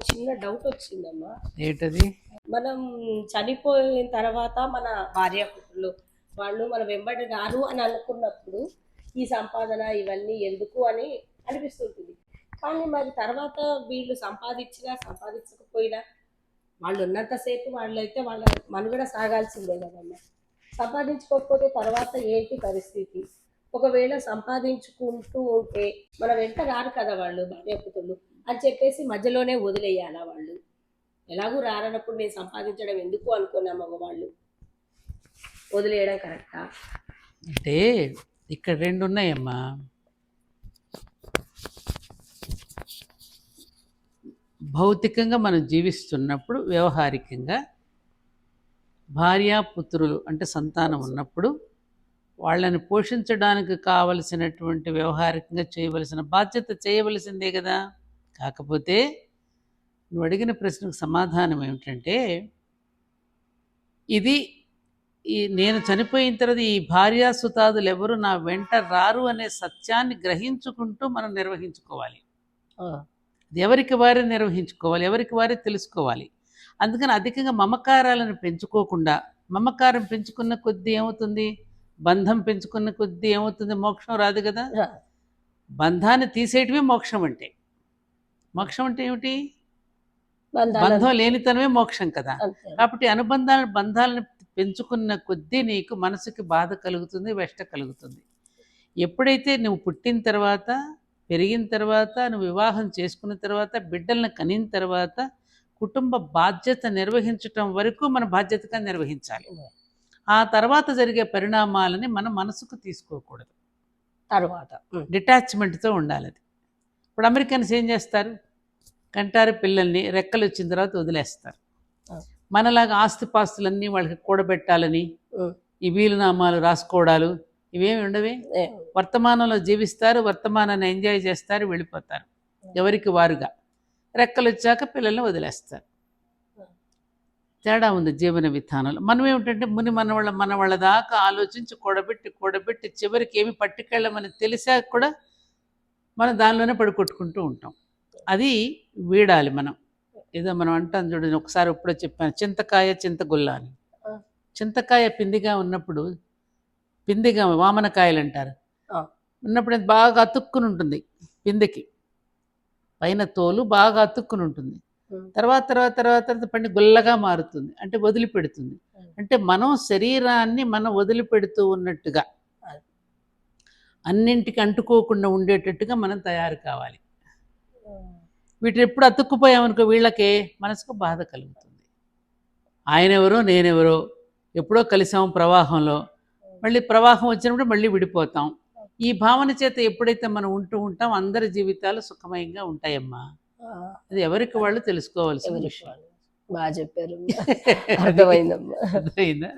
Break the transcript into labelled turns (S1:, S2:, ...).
S1: ఒక చిన్న డౌట్ వచ్చిందమ్మా.
S2: ఏంటది?
S1: మనం చనిపోయిన తర్వాత మన భార్య పుత్రులు వాళ్ళు మన వెంబడి రారు అని అనుకున్నప్పుడు ఈ సంపాదన ఇవన్నీ ఎందుకు అని అనిపిస్తుంటుంది. కానీ మరి తర్వాత వీళ్ళు సంపాదించినా సంపాదించకపోయినా వాళ్ళు ఉన్నంతసేపు వాళ్ళైతే వాళ్ళ మనుగడ సాగాల్సిందే కదమ్మా. సంపాదించుకోకపోతే తర్వాత ఏంటి పరిస్థితి? ఒకవేళ సంపాదించుకుంటూ ఉంటే మన వెంట రారు కదా వాళ్ళు భార్యాపుతులు అని చెప్పేసి మధ్యలోనే వదిలేయాలా వాళ్ళు? ఎలాగూ రారన్నప్పుడు నేను సంపాదించడం ఎందుకు అనుకున్నా మగవాళ్ళు? వదిలేయడం కరెక్టా?
S2: అంటే ఇక్కడ రెండు ఉన్నాయమ్మా. భౌతికంగా మనం జీవిస్తున్నప్పుడు వ్యవహారికంగా భార్యాపుత్రులు అంటే సంతానం ఉన్నప్పుడు వాళ్ళని పోషించడానికి కావలసినటువంటి వ్యవహారికంగా చేయవలసిన బాధ్యత చేయవలసిందే కదా. కాకపోతే నువ్వు అడిగిన ప్రశ్నకు సమాధానం ఏమిటంటే ఇది ఈ నేను చనిపోయిన తర్వాత ఈ భార్యాసుతాదులు ఎవరు నా వెంట రారు అనే సత్యాన్ని గ్రహించుకుంటూ మనం నిర్వహించుకోవాలి. అది ఎవరికి వారే నిర్వహించుకోవాలి ఎవరికి వారే తెలుసుకోవాలి. అందుకని అధికంగా మమకారాలను పెంచుకోకుండా మమకారం పెంచుకున్న కొద్దీ ఏమవుతుంది? బంధం పెంచుకున్న కొద్దీ ఏమవుతుంది? మోక్షం రాదు కదా? బంధాన్ని తీసేయటమే మోక్షం అంటే. మోక్షం అంటే ఏమిటి? బంధం లేనితనమే మోక్షం కదా. కాబట్టి అనుబంధాలను బంధాలను పెంచుకున్న కొద్దీ నీకు మనసుకి బాధ కలుగుతుంది వెష్ట కలుగుతుంది. ఎప్పుడైతే నువ్వు పుట్టిన తర్వాత పెరిగిన తర్వాత నువ్వు వివాహం చేసుకున్న తర్వాత బిడ్డలను కనిన తర్వాత కుటుంబ బాధ్యత నిర్వహించటం వరకు మన బాధ్యతగా నిర్వహించాలి. ఆ తర్వాత జరిగే పరిణామాలని మన మనసుకు తీసుకోకూడదు.
S1: తర్వాత.
S2: డిటాచ్మెంట్తో ఉండాలి అది. ఇప్పుడు అమెరికన్స్ ఏం చేస్తారు? కంటారు పిల్లల్ని రెక్కలు వచ్చిన తర్వాత వదిలేస్తారు. మనలాగా ఆస్తిపాస్తులన్నీ వాళ్ళకి కూడబెట్టాలని. ఈ వీలునామాలు రాసుకోవడాలు ఇవేమి ఉండవే? వర్తమానంలో జీవిస్తారు వర్తమానాన్ని ఎంజాయ్ చేస్తారు వెళ్ళిపోతారు. ఎవరికి వారుగా? రెక్కలు వచ్చాక పిల్లల్ని వదిలేస్తారు. తేడా ఉంది జీవన విధానంలో. మనం ఏమిటంటే ముని మనవాళ్ళ మనవాళ్ళ దాకా ఆలోచించి కూడబెట్టి కూడబెట్టి చివరికి ఏమి పట్టుకెళ్ళమని తెలిసాక కూడా మనం దానిలోనే పడుకొట్టుకుంటూ ఉంటాం అది వీడాలి మనం ఏదో మనం అంటాం చూడండి ఒకసారి ఎప్పుడో చెప్పాను చింతకాయ చింతగుల్ల అని. చింతకాయ పిందిగా ఉన్నప్పుడు పిందిగా వామనకాయలు అంటారు. ఉన్నప్పుడు అది బాగా అతుక్కుని ఉంటుంది పిందెకి పైన తోలు బాగా అతుక్కుని ఉంటుంది. తర్వాత తర్వాత తర్వాత తర్వాత పండి గుల్లగా మారుతుంది అంటే వదిలిపెడుతుంది. అంటే మనం శరీరాన్ని మనం వదిలిపెడుతూ ఉన్నట్టుగా. అన్నింటికి అంటుకోకుండా ఉండేటట్టుగా మనం తయారు కావాలి. వీటిని ఎప్పుడు అతుక్కుపోయామనుకో వీళ్ళకే మనసుకు బాధ కలుగుతుంది. ఆయన ఎవరో నేనెవరో ఎప్పుడో కలిసాం ప్రవాహంలో. మళ్ళీ ప్రవాహం వచ్చినప్పుడు మళ్ళీ విడిపోతాం. ఈ భావన చేత ఎప్పుడైతే మనం ఉంటూ ఉంటాం అందరి జీవితాలు సుఖమయంగా ఉంటాయమ్మా. అది ఎవరికి వాళ్ళు తెలుసుకోవాల్సిన విషయం.
S1: బాగా చెప్పారు. అర్థమైందమ్మా.
S2: అర్థమైందా.